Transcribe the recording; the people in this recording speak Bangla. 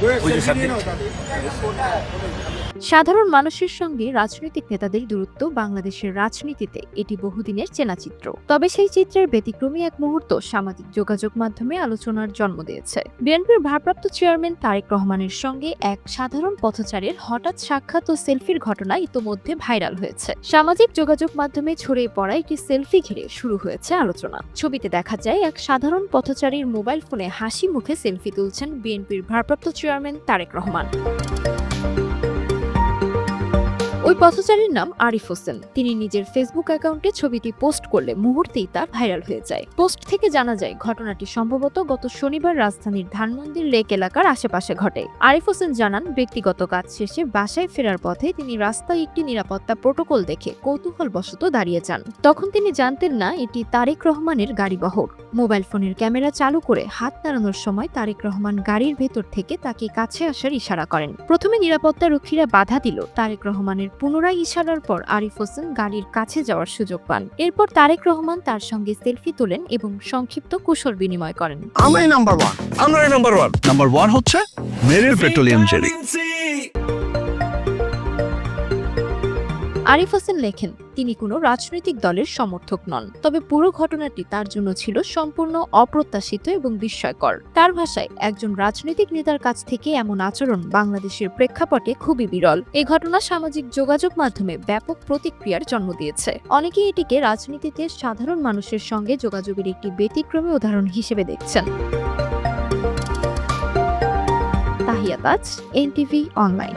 Where's Severino? সাধারণ মানুষের সঙ্গে রাজনৈতিক নেতাদের দূরত্ব বাংলাদেশের রাজনীতিতে এটি বহুদিনের চেনা চিত্র তবে সেই চিত্রের ব্যতিক্রমী এক মুহূর্ত সামাজিক যোগাযোগ মাধ্যমে আলোচনার জন্ম দিয়েছে। বিএনপির ভারপ্রাপ্ত চেয়ারম্যান তারেক রহমানের সঙ্গে এক সাধারণ পথচারীর হঠাৎ সাক্ষাৎ ও সেলফির ঘটনা ইতোমধ্যে ভাইরাল হয়েছে। সামাজিক যোগাযোগ মাধ্যমে ছড়িয়ে পড়া একটি সেলফি ঘিরে শুরু হয়েছে আলোচনা। ছবিতে দেখা যায়, এক সাধারণ পথচারীর মোবাইল ফোনে হাসি মুখে সেলফি তুলছেন বিএনপির ভারপ্রাপ্ত চেয়ারম্যান তারেক রহমান। ওই পথচারীর নাম আরিফ হোসেন। তিনি নিজের ফেসবুক অ্যাকাউন্টে ছবিটি পোস্ট করলে মুহূর্তেই তা ভাইরাল হয়ে যায়। পোস্ট থেকে জানা যায়, ঘটনাটি সম্ভবত গত শনিবার রাজধানীর ধানমন্দির লেক এলাকার আশেপাশে ঘটে। আরিফ হোসেন জানান, ব্যক্তিগত কাজ শেষে বাসায় ফেরার পথে তিনি রাস্তায় একটি নিরাপত্তা প্রোটোকল দেখে কৌতূহলবশত দাঁড়িয়ে যান। তখন তিনি জানতেন না, এটি তারেক রহমানের গাড়িবহর। মোবাইল ফোনের ক্যামেরা চালু করে হাত নাড়ানোর সময় তারেক রহমান গাড়ির ভেতর থেকে তাকে কাছে আসার ইশারা করেন। প্রথমে নিরাপত্তা রক্ষীরা বাধা দিল তারেক রহমানের পুনরায় ইশারার পর আরিফ হোসেন গাড়ির কাছে যাওয়ার সুযোগ পান। এরপর তারেক রহমান তার সঙ্গে সেলফি তোলেন এবং সংক্ষিপ্ত কুশল বিনিময় করেন। আমরাই নাম্বার ওয়ান আমরাই নাম্বার ওয়ান নাম্বার ওয়ান হচ্ছে মেরিল পেট্রোলিয়াম জেলি আরিফ হোসেন লেখেন, তিনি কোনো রাজনৈতিক দলের সমর্থক নন। তবে পুরো ঘটনাটি তার জন্য ছিল সম্পূর্ণ অপ্রত্যাশিত এবং বিস্ময়কর। তার ভাষায়, একজন রাজনৈতিক নেতার কাছ থেকে এমন আচরণ বাংলাদেশের প্রেক্ষাপটে খুবই বিরল। এই ঘটনা সামাজিক যোগাযোগ মাধ্যমে ব্যাপক প্রতিক্রিয়ার জন্ম দিয়েছে। অনেকেই এটিকে রাজনীতিতে সাধারণ মানুষের সঙ্গে যোগাযোগের একটি ব্যতিক্রমী উদাহরণ হিসেবে দেখছেন। তাহিয়া তাজ এনটিভি অনলাইন।